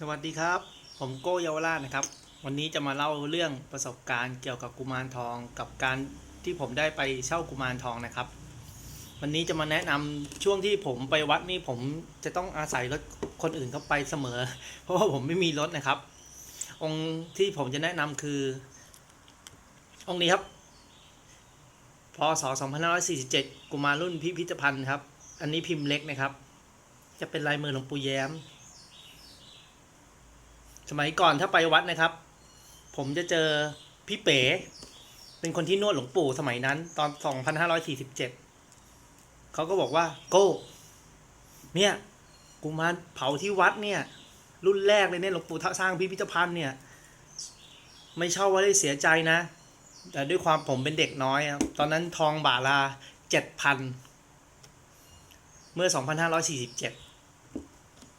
สวัสดีครับ ผมโก้เยาวราชนะครับ วันนี้จะมาเล่าเรื่องประสบการณ์เกี่ยวกับกุมารทองกับการที่ผมได้ไปเช่ากุมารทองนะครับ วันนี้จะมาแนะนำช่วงที่ผมไปวัดนี่ผมจะต้องอาศัยรถคนอื่นเข้าไปเสมอ เพราะว่าผมไม่มีรถนะครับ องค์ที่ผมจะแนะนำคือ องค์นี้ครับพศ2547 กุมารรุ่นพิพิธภัณฑ์ครับ อันนี้พิมพ์เล็กนะครับ จะเป็นลายมือหลวงปู่แย้ม สมัยก่อนถ้าไปวัดนะครับ ผมจะเจอพี่เป๋ เป็นคนที่นวดหลวงปู่สมัยนั้น ตอน 2547 เขาก็บอกว่า โก้ เนี่ยกูมาเผาที่วัดเนี่ย รุ่นแรกเลยเนี่ยหลวงปู่สร้างพิพิธภัณฑ์เนี่ย ไม่เช่าว่าได้เสียใจนะ แต่ด้วยความผมเป็นเด็กน้อยตอนนั้นทองบาทละ7,000เมื่อ 2547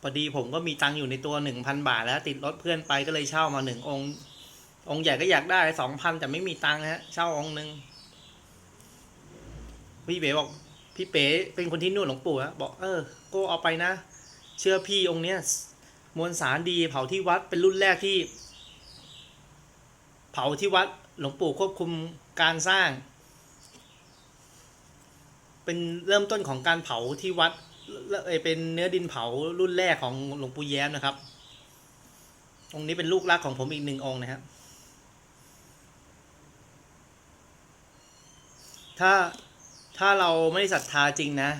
พอดีผมก็มีตังค์อยู่ในตัวหนึ่งพันบาทแล้ว ติดรถเพื่อนไปก็เลยเช่ามาหนึ่งองค์ องค์ใหญ่ก็อยากได้สองพันแต่ไม่มีตังค์ฮะ เช่าองค์หนึ่งพี่เป๋บอก พี่เป๋เป็นคนที่นวดหลวงปู่ฮะบอกเออโก็เอาไปนะ เชื่อพี่องค์เนี้ยมวลสารดีเผาที่วัดเป็นรุ่นแรกที่ เผาที่วัดหลวงปู่ควบคุมการสร้าง เป็นเริ่มต้นของการเผาที่วัด เอ่อเป็นเนื้อดินเผารุ่นแรกของหลวงปู่แย้มนะครับ องค์นี้เป็นลูกรักของผมอีกหนึ่งองค์นะครับ ถ้าถ้าเราไม่ศรัทธาจริงนะ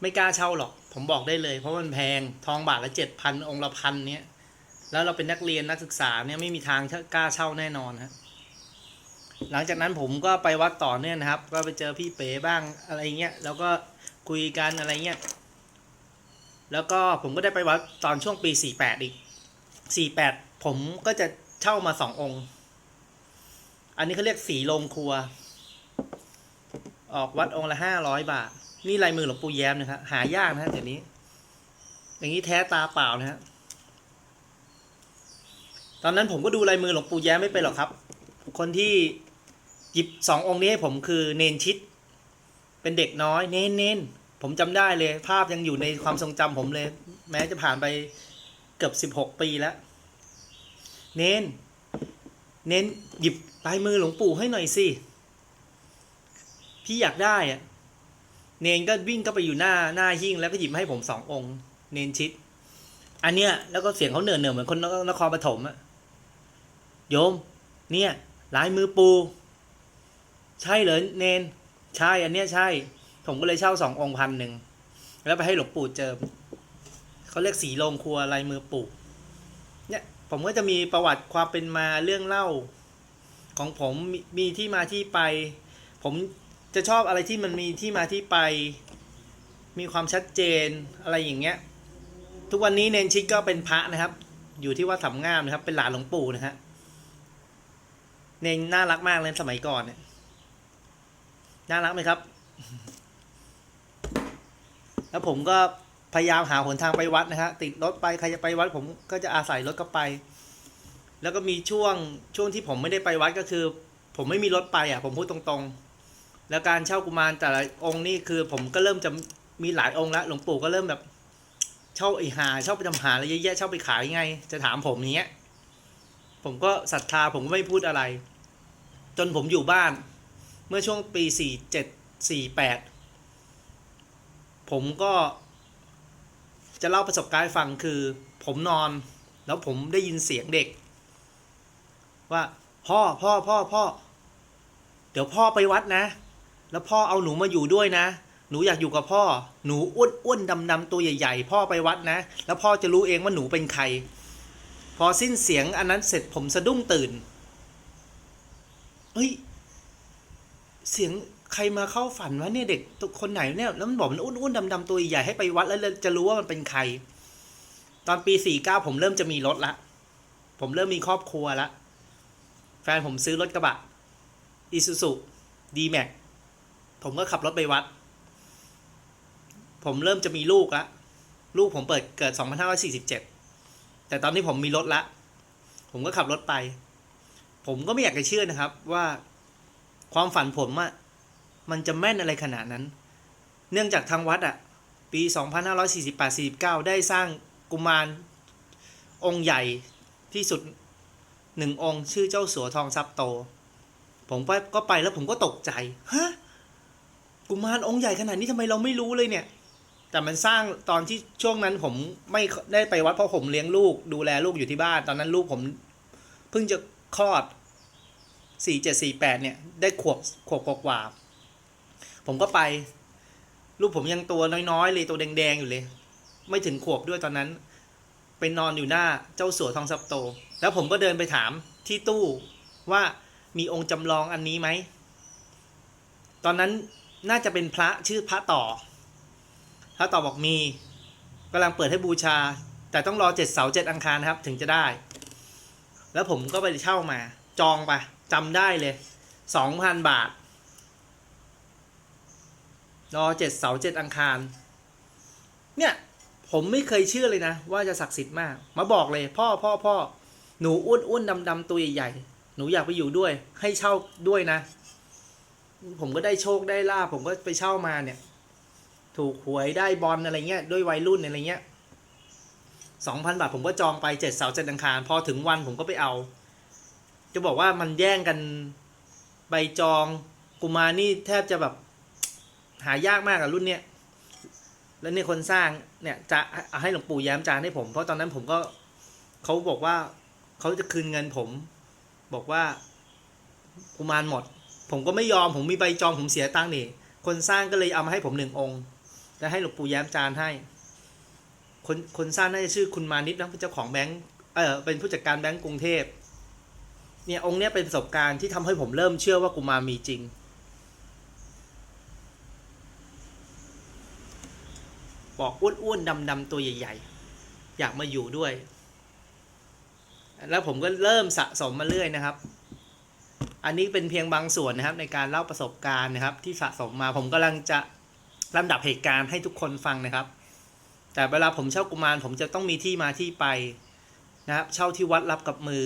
ไม่กล้าเช่าหรอก ผมบอกได้เลย เพราะมันแพงทองบาทละเจ็ดพันองค์ละพันเนี้ยแล้วเราเป็นนักเรียนนักศึกษาเนี่ยไม่มีทางกล้าเช่าแน่นอนฮะหลังจากนั้นผมก็ไปวัดต่อเนื่องนะครับ ก็ไปเจอพี่เป๋บ้างอะไรเงี้ย แล้วก็ คุยกันอะไรเงี้ย แล้วก็ผมก็ได้ไปวัดตอนช่วงปี48อีก48ผมก็จะเช่ามาสององค์ อันนี้เขาเรียกสีโรงครัว ออกวัดองค์ละห้าร้อยบาท นี่ลายมือหลวงปู่แย้มนะครับหายากนะฮะเดี๋ยวนี้ อย่างนี้แท้ตาเปล่านะฮะตอนนั้นผมก็ดูลายมือหลวงปู่แย้มไม่เป็นหรอกครับ คนที่หยิบสององค์นี้ให้ผมคือเนนชิด เป็นเด็กน้อยเน้นเน้นผมจำได้เลย ภาพยังอยู่ในความทรงจำผมเลย แม้จะผ่านไปเกือบสิบหกปีแล้ว เน้น เน้นหยิบลายมือหลวงปู่ให้หน่อยสิพี่อยากได้อะเนนก็วิ่งก็ไปอยู่หน้าหน้าหิ้งแล้วก็หยิบมาให้ผมสององค์ เนนชิด อันเนี้ยแล้วก็เสียงเขาเหนื่อเหนื่อเหมือนคนนครปฐมอะโยม เนี่ยลายมือปู ใช่เหรอเนน ใช่อันเนี้ยใช่ ผมก็เลยเช่าสององค์พันหนึ่งแล้วไปให้หลวงปู่เจิมเขาเรียกสีโรงครัวลายมือปู่เนี่ย ผมก็จะมีประวัติความเป็นมาเรื่องเล่า ของผมมมีที่มาที่ไป ผมจะชอบอะไรที่มันมีที่มาที่ไป มีความชัดเจนอะไรอย่างเงี้ย ทุกวันนี้เนนชิดก็เป็นพระนะครับ อยู่ที่วัดสำงามนะครับ เป็นหลานหลวงปู่นะฮะเนนน่ารักมากเลยสมัยก่อนเนี่ย น่ารักไหมครับ แล้วผมก็พยายามหาหนทางไปวัดนะฮะติดรถไปใครจะไปวัด ผมก็จะอาศัยรถก็ไป แล้วก็มีช่วงช่วงที่ผมไม่ได้ไปวัดก็คือ ผมไม่มีรถไปอะ ผมพูดตรงๆ แล้วการเช่ากุมารแต่ละองค์นี่คือ ผมก็เริ่มจะมีหลายองค์แล้วหลวงปู่ก็เริ่มแบบ เช่าไอหาเช่าไปทำหาอะไรเยอะแยะเช่าไปขายไง จะถามผมอย่างเงี้ย ผมก็ศรัทธาผมก็ไม่พูดอะไร จนผมอยู่บ้าน เมื่อช่วงปีสี่เจ็ดสี่แปดผมก็จะเล่าประสบการณ์ให้ฟังคือ ผมนอน แล้วผมได้ยินเสียงเด็ก ว่าพ่อพ่อพ่อพ่อเดี๋ยวพ่อไปวัดนะ แล้วพ่อเอาหนูมาอยู่ด้วยนะ หนูอยากอยู่กับพ่อ หนูอ้วนอ้วนดำดำตัวใหญ่ๆ พ่อไปวัดนะ แล้วพ่อจะรู้เองว่าหนูเป็นใคร พอสิ้นเสียงอันนั้นเสร็จผมสะดุ้งตื่น เฮ้ย เสียงใครมาเข้าฝันวะเนี่ยเด็กตัวคนไหนเนี่ยแล้วมันบอกมันอ้วนๆดำๆตัวใหญ่ให้ไปวัดแล้วจะรู้ว่ามันเป็นใคร ตอนปีสี่เก้าผมเริ่มจะมีรถละ ผมเริ่มมีครอบครัวละ แฟนผมซื้อรถกระบะอีซูซูดีแม็กผมก็ขับรถไปวัด ผมเริ่มจะมีลูกละ ลูกผมเปิดเกิด 2547 แต่ตอนนี้ผมมีรถละ ผมก็ขับรถไป ผมก็ไม่อยากจะเชื่อนะครับว่า ความฝันผมอะมันจะแม่นอะไรขนาดนั้น เนื่องจากทางวัดอะปี 2548-49 ได้สร้างกุมารองค์ใหญ่ที่สุดหนึ่งองค์ชื่อเจ้าสัวทองทรัพย์โต ผมก็ก็ไปแล้วผมก็ตกใจ ฮะ กุมารองค์ใหญ่ขนาดนี้ทำไมเราไม่รู้เลยเนี่ย แต่มันสร้างตอนที่ช่วงนั้นผมไม่ได้ไปวัดเพราะผมเลี้ยงลูก ดูแลลูกอยู่ที่บ้าน ตอนนั้นลูกผมเพิ่งจะคลอด สี่เจ็ดสี่แปดเนี่ย ได้ขวบขวบกว่า ผมก็ไป ลูกผมยังตัวน้อยๆเลยตัวแดงๆอยู่เลย ไม่ถึงขวบด้วยตอนนั้น ไปนอนอยู่หน้าเจ้าสัวทองซับโต แล้วผมก็เดินไปถามที่ตู้ว่ามีองค์จำลองอันนี้ไหม ตอนนั้นน่าจะเป็นพระชื่อพระต่อ พระต่อบอกมีกำลังเปิดให้บูชา แต่ต้องรอเจ็ดเสาร์เจ็ดอังคารนะครับ ถึงจะได้ แล้วผมก็ไปเช่ามา จองไป จำได้เลยสองพันบาท รอเจ็ดเสาร์เจ็ดอังคาร เนี่ย ผมไม่เคยเชื่อเลยนะ ว่าจะศักดิ์สิทธิ์มาก มาบอกเลย พ่อพ่อพ่อหนูอ้วนอ้วนดำดำตัวใหญ่ๆ หนูอยากไปอยู่ด้วย ให้เช่าด้วยนะ ผมก็ได้โชคได้ลาบผมก็ไปเช่ามาเนี่ย ถูกหวยได้บอลอะไรเงี้ย ด้วยวัยรุ่นอะไรเงี้ยสองพันบาทผมก็จองไปเจ็ดเสาร์เจ็ดอังคาร พอถึงวันผมก็ไปเอา จะบอกว่ามันแย่งกันใบจองกุมารนี่แทบจะแบบหายากมากอะรุ่นเนี้ยแล้วเนี่ยคนสร้างเนี่ยจะเอาให้หลวงปู่แย้มจานให้ผม เพราะตอนนั้นผมก็เขาบอกว่าเขาจะคืนเงินผม บอกว่ากุมารหมด ผมก็ไม่ยอมผมมีใบจองผมเสียตังค์นี่คนสร้างก็เลยเอามาให้ผมหนึ่งองค์ แล้วให้หลวงปู่แย้มจานให้ คนคนสร้างน่าจะชื่อคุณมานิดนะเป็นเจ้าของแบงก์เออเป็นผู้จัดการแบงก์กรุงเทพ เนี่ยองค์เนี้ยเป็นประสบการณ์ที่ทำให้ผมเริ่มเชื่อว่ากุมารมีจริง บอกอ้วนๆดำๆตัวใหญ่ ๆ อยากมาอยู่ด้วย แล้วผมก็เริ่มสะสมมาเรื่อยนะครับ อันนี้เป็นเพียงบางส่วนนะครับ ในการเล่าประสบการณ์นะครับ ที่สะสมมาผมกำลังจะลำดับเหตุการณ์ให้ทุกคนฟังนะครับ แต่เวลาผมเช่ากุมารผมจะต้องมีที่มาที่ไปนะครับ เช่าที่วัดรับกับมือ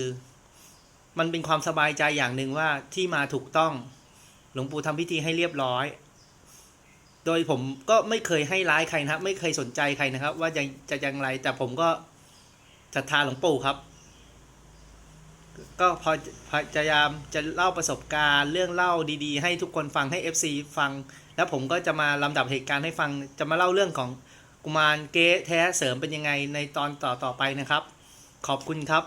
มันเป็นความสบายใจอย่างหนึ่งว่าที่มาถูกต้อง หลวงปู่ทำพิธีให้เรียบร้อย โดยผมก็ไม่เคยให้ร้ายใครนะครับ ไม่เคยสนใจใครนะครับ ว่าจะจะอย่างไร แต่ผมก็ศรัทธาหลวงปู่ครับ ก็พอพยายามจะเล่าประสบการณ์เรื่องเล่าดีๆ ให้ทุกคนฟังให้ FC ฟัง แล้วผมก็จะมาลำดับเหตุการณ์ให้ฟัง จะมาเล่าเรื่องของกุมารเก๊แท้เสริมเป็นยังไงในตอนต่อๆไปนะครับ ขอบคุณครับ